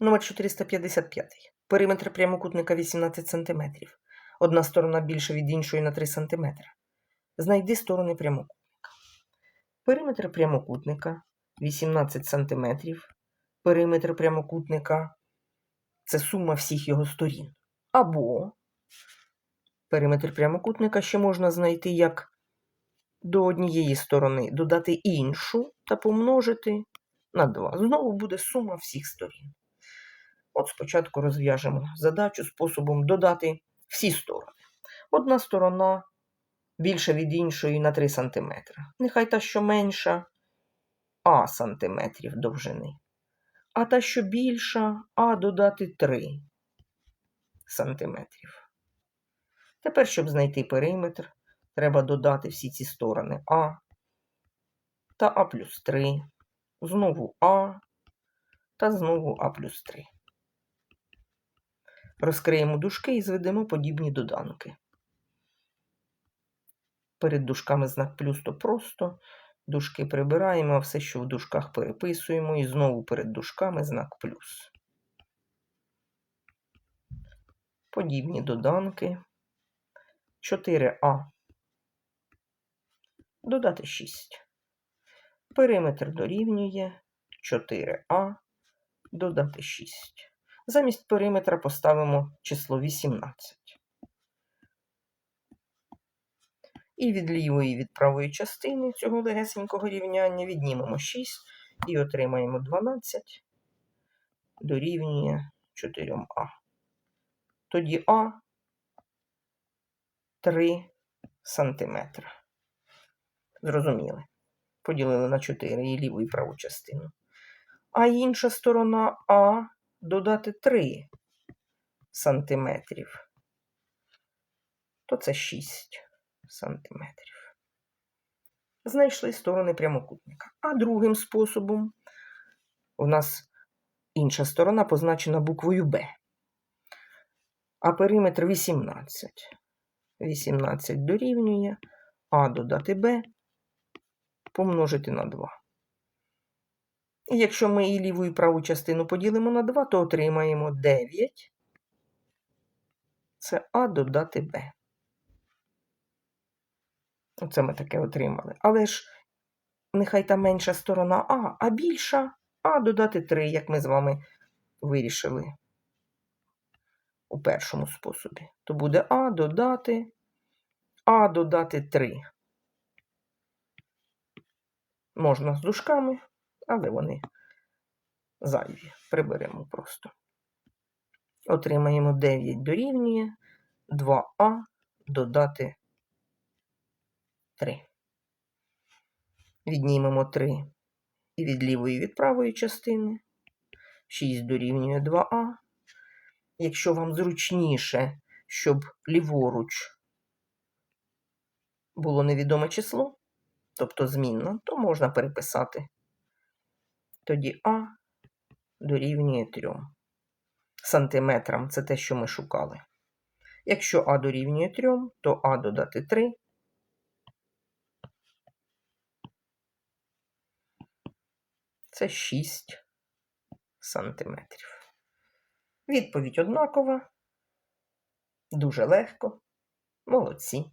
Номер 455. Периметр прямокутника 18 см. Одна сторона більша від іншої на 3 см. Знайди сторони прямокутника. Периметр прямокутника 18 см. Периметр прямокутника це сума всіх його сторін. Або периметр прямокутника ще можна знайти як до однієї сторони додати іншу та помножити на 2. Знову буде сума всіх сторін. От спочатку розв'яжемо задачу способом додати всі сторони. Одна сторона більша від іншої на 3 см. Нехай та, що менша А сантиметрів довжини. А та, що більша, А додати 3 сантиметрів. Тепер, щоб знайти периметр, треба додати всі ці сторони А та А плюс 3, знову А та знову А плюс 3. Розкриємо дужки і зведемо подібні доданки. Перед дужками знак плюс то просто. Дужки прибираємо, а все, що в дужках переписуємо, і знову перед дужками знак плюс. Подібні доданки. 4а. Додати 6. Периметр дорівнює 4а. Додати 6. Замість периметра поставимо число 18. І від лівої від правої частини цього легесенького рівняння віднімемо 6 і отримаємо 12 дорівнює 4а. Тоді А 3 сантиметра. Зрозуміли? Поділили на 4 і ліву і праву частину. А інша сторона А додати 3 сантиметрів. То це 6 сантиметрів. Знайшли сторони прямокутника. А другим способом у нас інша сторона позначена буквою Б. А периметр 18. 18 дорівнює А додати Б помножити на 2. І якщо ми і ліву і праву частину поділимо на 2, то отримаємо 9. Це А додати Б. Оце ми таке отримали. Але ж нехай та менша сторона А, а більша А додати 3, як ми з вами вирішили у першому способі. То буде А додати А додати 3. Можна з дужками, але вони зайві. Приберемо просто. Отримаємо 9 дорівнює 2А додати 3. Віднімемо 3 і від лівої і від правої частини. 6 дорівнює 2А. Якщо вам зручніше, щоб ліворуч було невідоме число, тобто змінно, то можна переписати. Тоді А дорівнює 3 сантиметрам. Це те, що ми шукали. Якщо А дорівнює 3, то А додати 3. Це 6 сантиметрів. Відповідь однакова. Дуже легко. Молодці.